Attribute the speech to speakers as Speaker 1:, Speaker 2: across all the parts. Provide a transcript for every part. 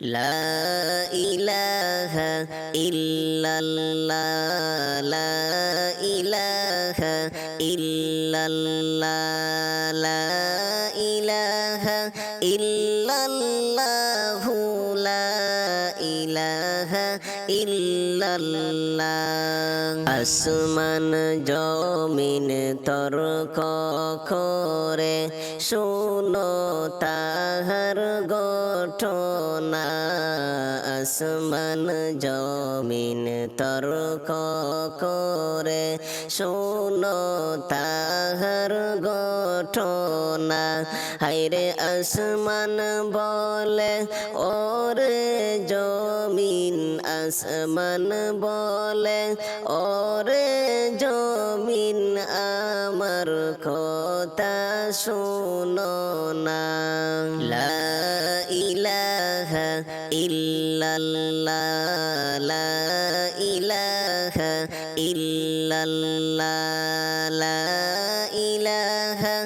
Speaker 1: لا إله إلا الله لا إله إلا الله لا إله إلا الله لا إله إلا الله আসমান জমিন তর্ক করে শুনো তাহার ঘটনা আসমান, জমিন তর্ক করে। শুনো তাহার ঘটনা হাইরে আসমান বলে, ওরে জমিন, আসমান বলে, ওরে জমিন, আমার কথা শুনো না। ইলাহা ইল্লাল্লাহ লা ইলাহা ইল্লাল্লাহ লা ইলাহা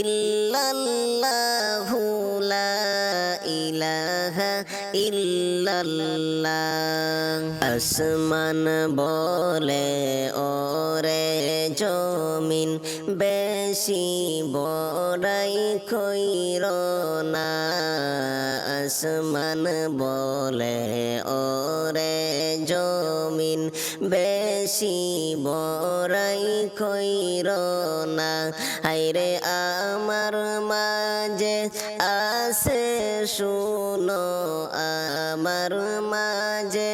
Speaker 1: ইল্লাল্লাহু লা ইলাহা ইল্লাল্লাহ আসমান বলে ওরে জমিন বেশি বড়াই কইর না। আসমান বলে, ওরে জমিন বেশি বড়াই কইর না। হাইরে আমার মাঝে আসে শুনো, আমার মাঝে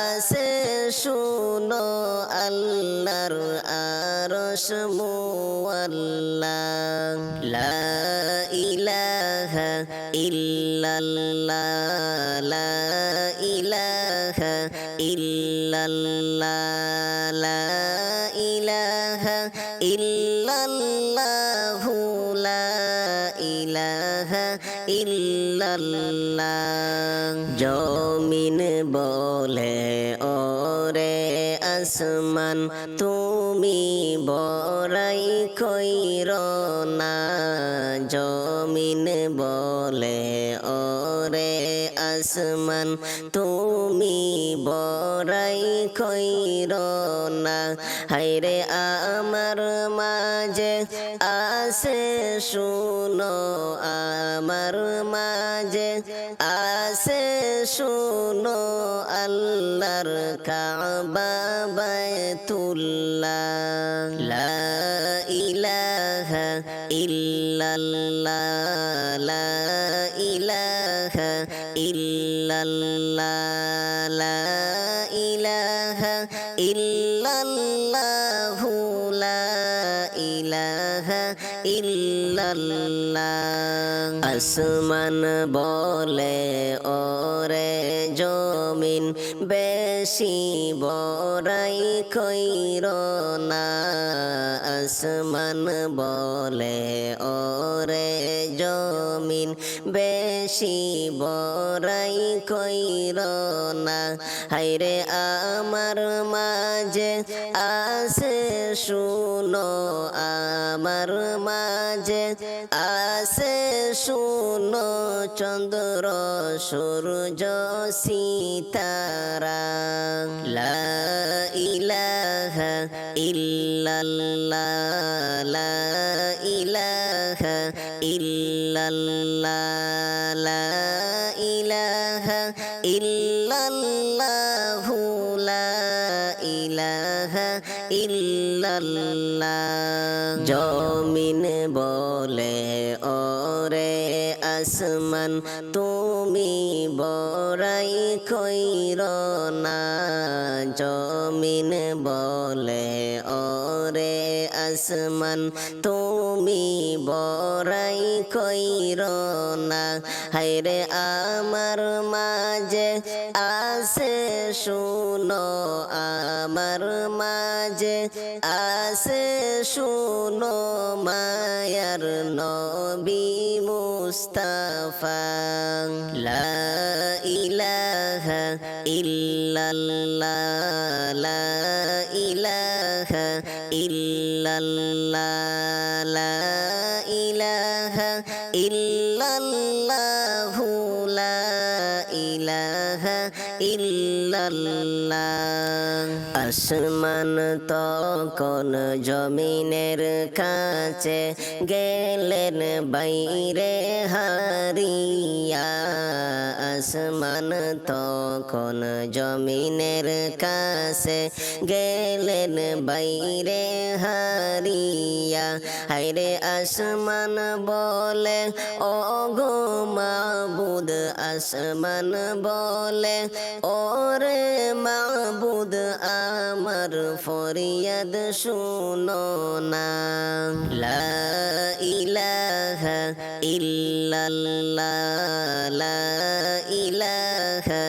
Speaker 1: আসে শুনো, আল্লাহর আরশ মুআল্লাহ ইলাহা লা ইলাহা ইল্লাল্লাহ জমিন বলে ওরে আসমান তুমি বড়াই কইর না। আসমান, তুমি বড়াই কইর না। হাইরে আমার মাঝে আসে শুনো, আমার মাঝে আসে শুনো, আল্লাহর কাবা বাইতুল্লাহ। লা ইলাহা ইল্লাল্লাহ, লা ইল্লাল্লাহ লা ইলাহা ইল্লাল্লাহু লা ইলাহা ইল্লাল্লাহ আসমান বলে ওরে বেশি বড়াই কইর না, আসমান বলে ওরে জমিন। বেশি বড়াই কইর না হাইরে আমার মাঝে আসে শুনো, আমার মাঝে আসে শুনো চন্দ্র, সূর্য, সিতারা। লা ইলাহা ইল্লাল্লাহ, লা ইলাহা ইল্লাল্লাহ, লা ইলাহা ইল্লাল্লাহু, লা ইলাহা ইল্লাল্লাহ। জমিন আসমান তুমি বড়াই কইর না। জমিন বলে ওরে আসমান। তুমি বড়াই কইর না। হাইরে আমার মাঝে আসে শুনো আমার মাঝে আসে শুনো মায়ার নবী মুস্তাফা। লা ইলাহা ইল্লাল্লাহ, লা ইলাহা ইল্লাল্লাহ, লা ইলাহা ইল্লাল্লাহু, লা ইলাহা ইল্লাল্লাহ। আসমান তখন জমিনের কাছে গেলেন বাইরে হারিয়া। আসমান তখন জমিনের কাছে গেলেন বাইরে হারিয়া। হাইরে আসমান বলে ও গো মাবুদ, আসমান বলে, ওরে মাবুদ, আমার ফরিয়াদ শুনো না। লা ইলাহা ইল্লাল্লাহ, লা ইলাহা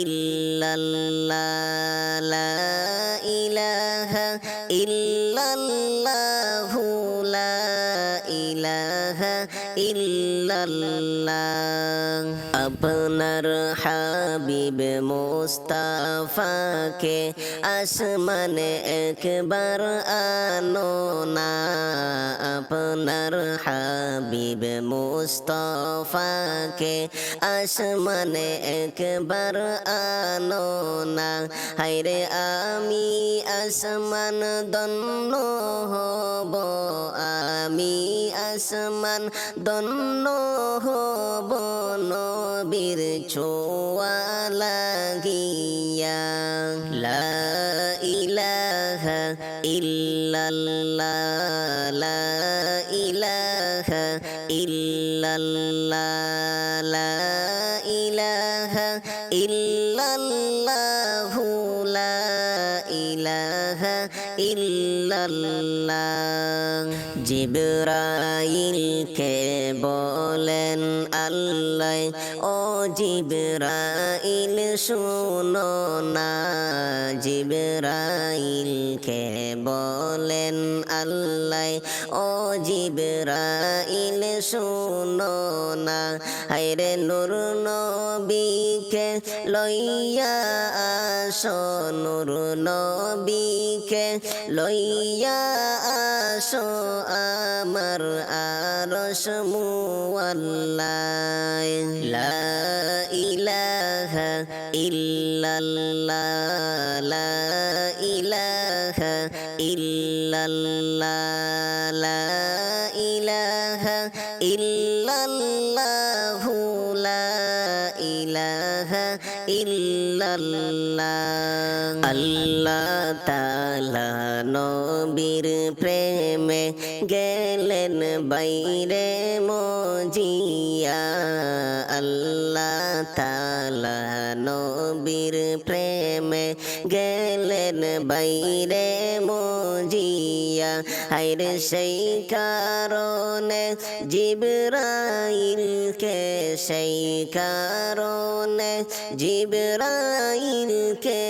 Speaker 1: ইল্লাল্লাহ। ইল্লাল্লাহ। আপনার হাবিব মোস্তাফাকে আসমানে একবার আনো না। আপনার হাবিব মোস্তফাকে আসমানে একবার আনো না। হাইরে আমি আসমান দন্ন হব, আমি আসমান দন্ন হব নবীর ছোয়া লাগিয়া। লা ইলাহা ইল্লাল্লাহ, লা ইলাহা লা ইলাহা ইল্লাল্লাহ, লা ইলাহা ইল্লাল্লাহ। জিবরাইলকে বলেন আল্লাহ, ও জিবরাইল, শুনো না। জিবরাইলকে বলেন আল্লাহ, ও জিবরাইল, শুনো না। হাইরে নূর নবীকে লইয়া আসো নূর নবীকে লইয়া আসো আমার আরশ মুআল্লাহ লা ইলাহা ইল্লাল্লাহ, লা ইলাহা ইল্লাল্লাহ, লা ইল্লাল্লাহ আল্লাহ তালা নবীর প্রেমে গেলেন বাইরে মজিয়া। আল্লাহ তালা নবীর প্রেমে গেলেন বাইরে মজিয়া। হাইরে সেই কারণে জিবরাইলকে, সেই কারণে জিবরাইলকে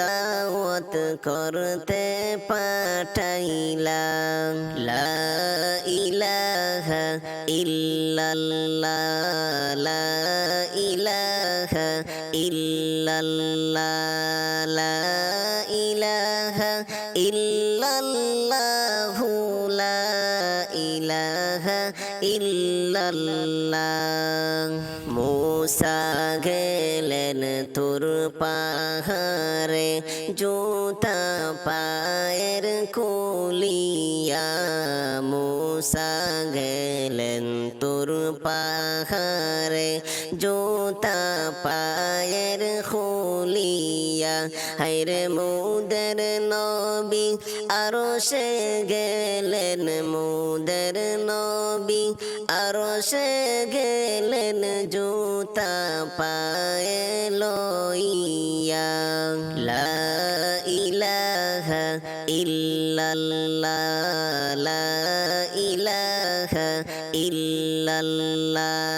Speaker 1: দাওয়াত করতে পাঠাইলাম। লা ইলাহা ইল্লাল্লাহ, লা ইল্লাল্লাহ ইলাহা ইল্লাল্লাহ লা ইলাহা ইল্লাল্লাহ। মুসা গেলেন তোর পাহাড়ে জুতা পায়ের কুলিয়া মুসা গেলেন তোর পাহাড়ে, জুতা পায়ের খুলিয়া হাইরে মুদের নবী, আরও সে গেলেন মুদের নবী, আরও সে গেলেন জুতা পায়ে লইয়া। লা ইলাহা ইল্লাল্লাহ। ইল্লাল্লাহ লা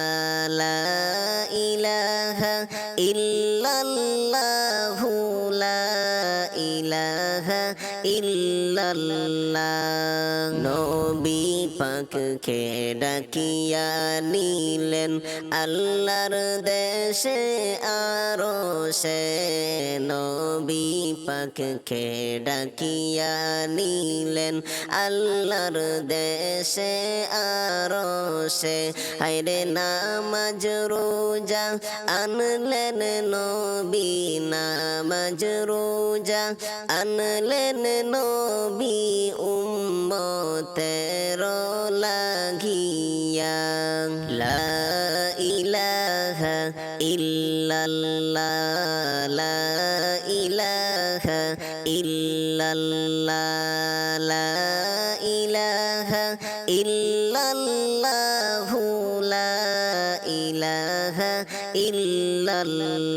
Speaker 1: ইলাহা ইল্লাল্লাহ। নবী পাককে ডাকিয়া নিলেন, আল্লাহর দেশে আরও সে। নবী পাককে ডাকিয়া নিলেন, আল্লাহর দেশে আরও সে। হাইরে নামাজ রোজা আনলেন নবী, নামাজ রোজা আনলেন নবী উম্মতের লাগিয়া, লা ইলাহা ইল্লাল্লাহ, লা ইলাহা ইল্লাল্লাহ, লা ইলাহা ইল্লাল্লাহু, লা ইলাহা ইল্লাল্লাহ।